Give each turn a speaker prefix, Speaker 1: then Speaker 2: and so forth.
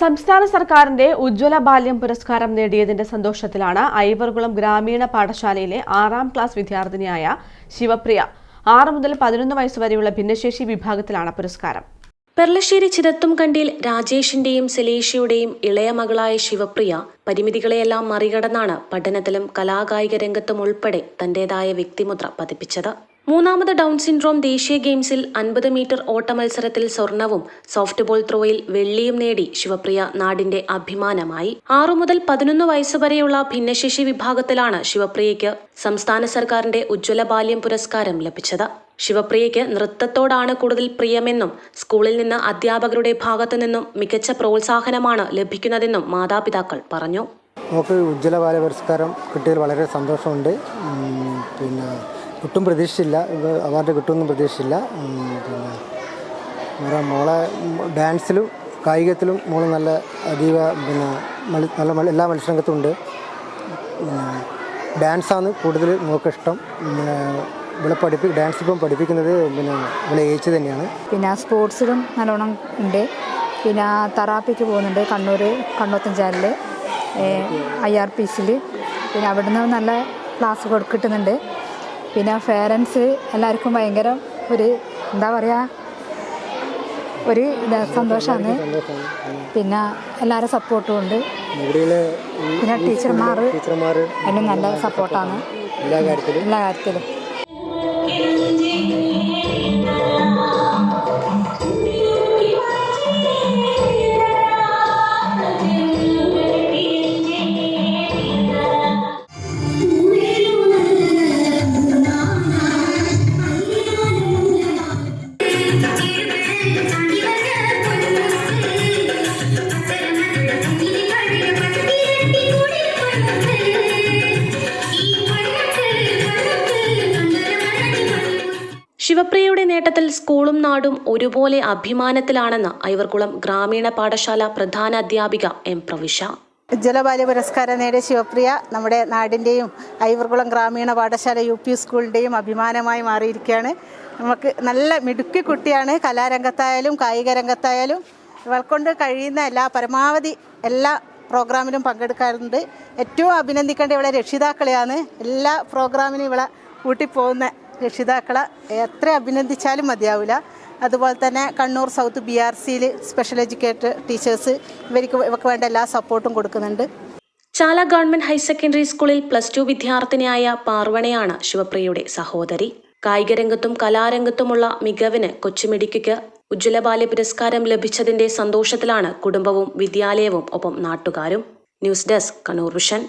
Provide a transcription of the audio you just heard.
Speaker 1: സംസ്ഥാന സർക്കാരിന്റെ ഉജ്ജ്വല ബാല്യം പുരസ്കാരം നേടിയതിന്റെ സന്തോഷത്തിലാണ് ഐവർകുളം ഗ്രാമീണ പാഠശാലയിലെ ആറാം ക്ലാസ് വിദ്യാർത്ഥിനിയായ ശിവപ്രിയ ആറ് മുതൽ പതിനൊന്ന് വയസ്സുവരെയുള്ള ഭിന്നശേഷി വിഭാഗത്തിലാണ് പുരസ്കാരം.
Speaker 2: പെർലശ്ശേരി ചിരത്തുംകണ്ടിയിൽ രാജേഷിന്റെയും സെലേഷ്യയുടെയും ഇളയ മകളായ ശിവപ്രിയ പരിമിതികളെയെല്ലാം മറികടന്നാണ് പഠനത്തിലും കലാകായിക രംഗത്തും ഉൾപ്പെടെ തന്റേതായ വ്യക്തിമുദ്ര പതിപ്പിച്ചത്. മൂന്നാമത് ഡൗൺ സിൻഡ്രോം ദേശീയ ഗെയിംസിൽ അൻപത് മീറ്റർ ഓട്ട മത്സരത്തിൽ സ്വർണവും സോഫ്റ്റ് ബോൾ ത്രോയിൽ വെള്ളിയും നേടി ശിവപ്രിയ നാടിന്റെ അഭിമാനമായി. ആറു മുതൽ പതിനൊന്ന് വയസ്സുവരെയുള്ള ഭിന്നശേഷി വിഭാഗത്തിലാണ് ശിവപ്രിയയ്ക്ക് സംസ്ഥാന സർക്കാരിന്റെ ഉജ്ജ്വല ബാല്യം പുരസ്കാരം ലഭിച്ചത്. ശിവപ്രിയയ്ക്ക് നൃത്തത്തോടാണ് കൂടുതൽ പ്രിയമെന്നും സ്കൂളിൽ നിന്ന് അധ്യാപകരുടെ ഭാഗത്തു നിന്നും മികച്ച പ്രോത്സാഹനമാണ് ലഭിക്കുന്നതെന്നും മാതാപിതാക്കൾ പറഞ്ഞു.
Speaker 3: നമുക്ക് ഉജ്ജ്വല ബാല പുരസ്കാരം കിട്ടിയതിൽ വളരെ സന്തോഷമുണ്ട്. പിന്നെ ഒട്ടും പ്രതീക്ഷിച്ചില്ല. അവാർഡ് കിട്ടുമെന്നും പ്രതീക്ഷിച്ചില്ല. പിന്നെ നമ്മുടെ മോളെ ഡാൻസിലും കായികത്തിലും മോൾ നല്ല അതീവ പിന്നെ നല്ല എല്ലാ മത്സരരംഗത്തും ഉണ്ട്. ഡാൻസാണ് കൂടുതൽ മോൾക്ക് ഇഷ്ടം. പിന്നെ ഇവിടെ പഠിപ്പി ഡാൻസ് ഇപ്പം പഠിപ്പിക്കുന്നത് പിന്നെ ഇവിടെ ഏച്ചി തന്നെയാണ്.
Speaker 4: പിന്നെ സ്പോർട്സിലും നല്ലോണം ഉണ്ട്. പിന്നെ തെറാപ്പിക്ക് പോകുന്നുണ്ട് കണ്ണൂർ കണ്ണോത്തഞ്ചാലിൽ ഐ ആർ പി സിയിൽ പിന്നെ അവിടുന്ന് നല്ല ക്ലാസ് കൊടു കിട്ടുന്നുണ്ട്. പിന്നെ പേരൻസ് എല്ലാവർക്കും ഭയങ്കര ഒരു എന്താ പറയുക ഒരു സന്തോഷമാണ് പിന്നെ എല്ലാവരും സപ്പോർട്ടും ഉണ്ട്. പിന്നെ ടീച്ചർമാർ
Speaker 3: ടീച്ചർമാർ
Speaker 4: അതിനും നല്ല സപ്പോർട്ടാണ്
Speaker 3: എല്ലാ കാര്യത്തിലും.
Speaker 2: ശിവപ്രിയയുടെ നേട്ടത്തിൽ സ്കൂളും നാടും ഒരുപോലെ അഭിമാനത്തിലാണെന്ന് ഐവർകുളം ഗ്രാമീണ പാഠശാല പ്രധാന അധ്യാപിക എം പ്രവിശ.
Speaker 5: ജലബാല്യ പുരസ്കാരം നേടിയ ശിവപ്രിയ നമ്മുടെ നാടിന്റെയും ഐവർകുളം ഗ്രാമീണ പാഠശാല യു പി സ്കൂളിന്റെയും അഭിമാനമായി മാറിയിരിക്കുകയാണ്. നമുക്ക് നല്ല മിടുക്കി കുട്ടിയാണ്. കലാരംഗത്തായാലും കായിക രംഗത്തായാലും ഇവൾക്കൊണ്ട് കഴിയുന്ന എല്ലാ പരമാവധി എല്ലാ പ്രോഗ്രാമിലും പങ്കെടുക്കാറുണ്ട്. ഏറ്റവും അഭിനന്ദിക്കേണ്ട ഇവളെ രക്ഷിതാക്കളെയാണ്. എല്ലാ പ്രോഗ്രാമിനും ഇവളെ കൂട്ടിപ്പോകുന്ന രക്ഷിതാക്കളെ എത്ര അഭിനന്ദിച്ചാലും മതിയാവില്ല. അതുപോലെ തന്നെ കണ്ണൂർ സൗത്ത് ബി ആർ സിയിൽ സ്പെഷ്യൽ എഡ്യൂക്കേറ്റർ ടീച്ചേഴ്സ് ഇവർക്ക് ഇവർക്ക് വേണ്ട എല്ലാ സപ്പോർട്ടും കൊടുക്കുന്നുണ്ട്.
Speaker 2: ചാല ഗവൺമെന്റ് ഹയർ സെക്കൻഡറി സ്കൂളിൽ പ്ലസ് ടു വിദ്യാർത്ഥിനിയായ പാർവണയാണ് ശിവപ്രിയയുടെ സഹോദരി. കായികരംഗത്തും കലാരംഗത്തുമുള്ള മികവിന് കൊച്ചുമിടിക്ക് ഉജ്ജ്വല ബാല്യ പുരസ്കാരം ലഭിച്ചതിന്റെ സന്തോഷത്തിലാണ് കുടുംബവും വിദ്യാലയവും ഒപ്പം നാട്ടുകാരും. News desk Kannur vision.